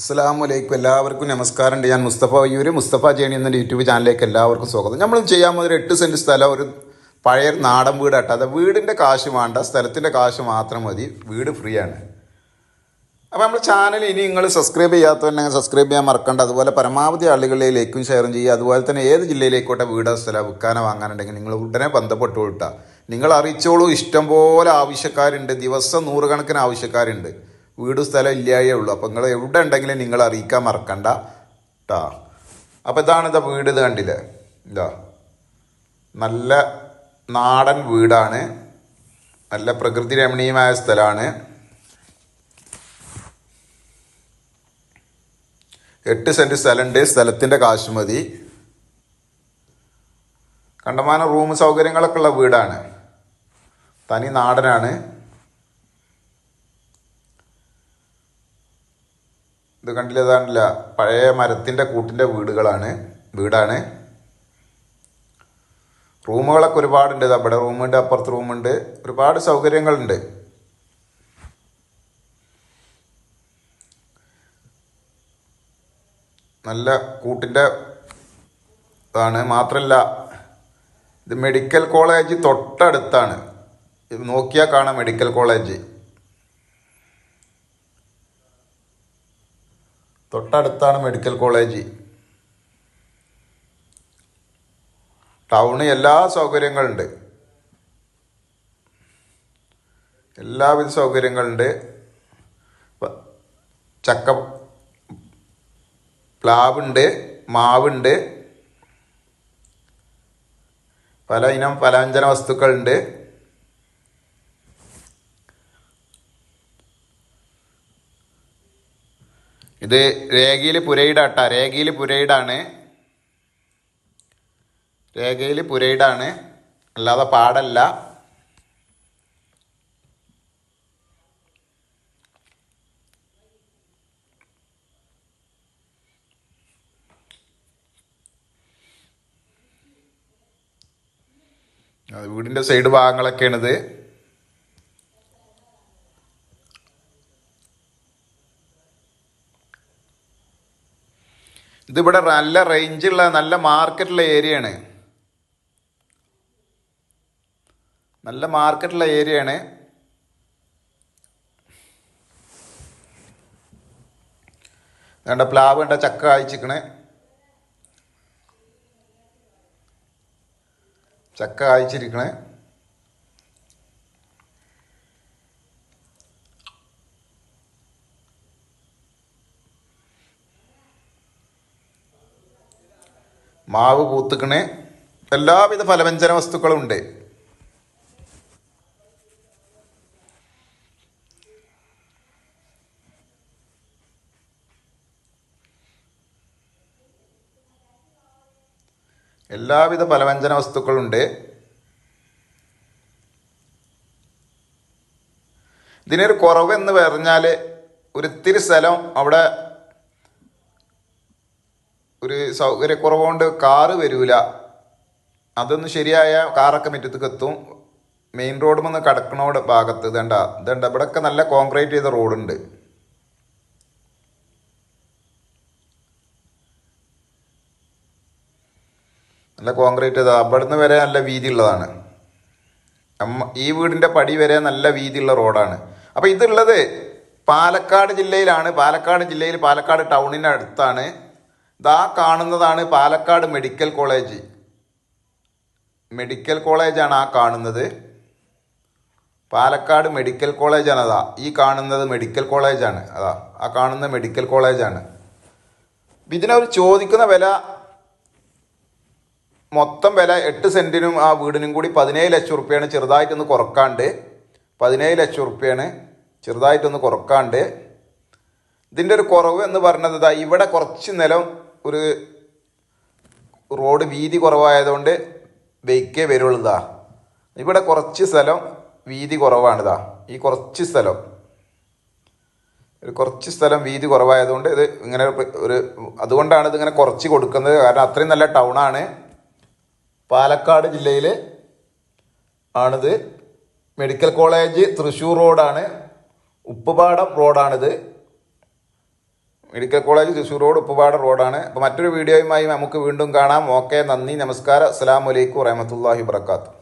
അസ്സാം വലൈക്കും എല്ലാവർക്കും നമസ്കാരം ഉണ്ട് ഞാൻ മുസ്തഫ വയ്യൂര് മുസ്തഫ ജേണി എന്ന യൂട്യൂബ് ചാനലിലേക്ക് എല്ലാവർക്കും സ്വാഗതം. നമ്മൾ ചെയ്യാൻ പോകുന്ന എട്ട് സെന്റ് സ്ഥലം ഒരു പഴയ നാടൻ വീടാട്ടോ. അത് വീടിന്റെ കാശ് വേണ്ട സ്ഥലത്തിന്റെ കാശ് മാത്രം മതി. വീട് ഫ്രീ ആണ്. അപ്പോൾ നമ്മൾ ചാനൽ ഇനി നിങ്ങൾ സബ്സ്ക്രൈബ് ചെയ്യാത്തവരുണ്ടെങ്കിൽ സബ്സ്ക്രൈബ് ചെയ്യാൻ മറക്കണ്ട. അതുപോലെ പരമാവധി ആളുകളിലേക്കും ഷെയറും ചെയ്യുക. അതുപോലെ തന്നെ ഏത് ജില്ലയിലേക്കോട്ടെ വീടോ സ്ഥലം വിൽക്കാനോ വാങ്ങാനുണ്ടെങ്കിൽ നിങ്ങൾ ഉടനെ ബന്ധപ്പെട്ടു വിട്ടാൽ നിങ്ങൾ അറിയിച്ചോളൂ ഇഷ്ടം പോലെ ആവശ്യക്കാരുണ്ട്. ദിവസം നൂറുകണക്കിന് ആവശ്യക്കാരുണ്ട്. വീട് സ്ഥലം ഇല്ലായേ ഉള്ളൂ. അപ്പോൾ നിങ്ങൾ എവിടെ ഉണ്ടെങ്കിലും നിങ്ങൾ അറിയിക്കാൻ മറക്കണ്ട കേട്ടോ അപ്പോൾ ഇതാണ് ഇതാ വീട് ഇത് കണ്ടില്ലേ? ഇതാ. നല്ല നാടൻ വീടാണ്. നല്ല പ്രകൃതി രമണീയമായ സ്ഥലമാണ്. എട്ട് സെന്റ് സ്ഥലമുണ്ട്. സ്ഥലത്തിന്റെ കാശ് മതി. കണ്ടമാനം റൂം സൗകര്യങ്ങളൊക്കെ ഉള്ള വീടാണ്. തനി നാടനാണ്. കണ്ടില്ല? പഴയ മരത്തിന്റെ കൂട്ടിന്റെ വീടുകളാണ് വീടാണ്. റൂമുകളൊക്കെ ഒരുപാടുണ്ട്. ഇവിടെ റൂമുണ്ട് അപ്പുറത്ത് റൂമുണ്ട്. ഒരുപാട് സൗകര്യങ്ങളുണ്ട്. നല്ല കൂട്ടിന്റെ ഇതാണ്. മാത്രമല്ല ഇത് മെഡിക്കൽ കോളേജ് തൊട്ടടുത്താണ്. നോക്കിയാൽ കാണാം മെഡിക്കൽ കോളേജ്. തൊട്ടടുത്താണ് മെഡിക്കൽ കോളേജ്. ടൗണ് എല്ലാ സൗകര്യങ്ങളുണ്ട്. എല്ലാവിധ സൗകര്യങ്ങളുണ്ട്. ചക്ക പ്ലാവുണ്ട് മാവുണ്ട്. പല ഇനം പലവ്യഞ്ജന വസ്തുക്കളുണ്ട്. ഇത് രേഖയിൽ പുരയിടാട്ട. രേഖയിൽ പുരയിടാണ്. രേഖയിൽ പുരയിടാണ്. അല്ലാതെ പാടല്ല. വീടിന്റെ സൈഡ് ഭാഗങ്ങളൊക്കെയാണിത്. ഇതിവിടെ നല്ല റേഞ്ചുള്ള നല്ല മാർക്കറ്റുള്ള ഏരിയയാണ് നല്ല മാർക്കറ്റുള്ള ഏരിയയാണ് വേണ്ട പ്ലാവ് വേണ്ട ചക്ക കായ്ച്ചിക്കണ്. ചക്ക കായ്ച്ചിരിക്കണേ. മാവ് പൂത്തുക്കണ എല്ലാവിധ ഫലവ്യഞ്ജന വസ്തുക്കളും ഉണ്ട് എല്ലാവിധ ഫലവ്യഞ്ജന വസ്തുക്കളുണ്ട്. ഇതിനൊരു കുറവെന്ന് പറഞ്ഞാൽ ഒരിത്തിരി സ്ഥലം അവിടെ ഒരു സൗകര്യക്കുറവുകൊണ്ട് കാറ് വരൂല. അതൊന്ന് ശരിയായ കാറൊക്കെ മുറ്റത്തേക്ക് എത്തും. മെയിൻ റോഡ് വന്ന് കടക്കണോട് ഭാഗത്ത് ഇതണ്ട ഇതണ്ട. ഇവിടെയൊക്കെ നല്ല കോൺക്രീറ്റ് ചെയ്ത റോഡുണ്ട്. നല്ല കോൺക്രീറ്റ് ചെയ്ത അവിടുന്ന് വരെ നല്ല വീതി ഉള്ളതാണ് ഈ വീടിന്റെ പടി വരെ നല്ല വീതിയുള്ള റോഡാണ്. അപ്പോൾ ഇതുള്ളത് പാലക്കാട് ജില്ലയിലാണ്. പാലക്കാട് ജില്ലയിൽ പാലക്കാട് ടൗണിന്റെ അടുത്താണ് ഇതാ കാണുന്നതാണ് പാലക്കാട് മെഡിക്കൽ കോളേജ്. മെഡിക്കൽ കോളേജാണ് ആ കാണുന്നത്. പാലക്കാട് മെഡിക്കൽ കോളേജാണ് അതാ. ഈ കാണുന്നത് മെഡിക്കൽ കോളേജാണ്. അതാ. ആ കാണുന്ന മെഡിക്കൽ കോളേജാണ്. ഇതിനവർ ചോദിക്കുന്ന വില മൊത്തം വില എട്ട് സെന്റിനും ആ വീടിനും കൂടി പതിനേഴ് ലക്ഷം റുപ്യാണ് ചെറുതായിട്ടൊന്ന് കുറക്കാണ്ട്. പതിനേഴ് ലക്ഷം റുപ്യാണ് ചെറുതായിട്ടൊന്ന് കുറക്കാണ്ട്. ഇതിന്റെ ഒരു കുറവ് എന്ന് പറഞ്ഞത് ഇവിടെ കുറച്ച് നിലം ഒരു റോഡ് വീതി കുറവായതുകൊണ്ട് ബൈക്കേ വരുള്ളൂ ഇതാ ഇവിടെ കുറച്ച് സ്ഥലം വീതി കുറവാണിതാ ഈ കുറച്ച് സ്ഥലം. ഒരു കുറച്ച് സ്ഥലം വീതി കുറവായതുകൊണ്ട് ഇത് ഇങ്ങനെ ഒരു അതുകൊണ്ടാണ് ഇതിങ്ങനെ കുറച്ച് കൊടുക്കുന്നത്. കാരണം അത്രയും നല്ല ടൗണാണ് പാലക്കാട് ജില്ലയിൽ ആണിത്. മെഡിക്കൽ കോളേജ് തൃശ്ശൂർ റോഡാണ് ഉപ്പുപാടം റോഡാണിത് മെഡിക്കൽ കോളേജ് തൃശ്ശൂർ റോഡ് ഉപ്പുപാട് റോഡാണ്. അപ്പോൾ മറ്റൊരു വീഡിയോയുമായി നമുക്ക് വീണ്ടും കാണാം. ഓക്കെ നന്ദി നമസ്കാരം. അസ്സാം വലൈക്കും വറഹമത്തല്ലാഹി വർക്കാത്തു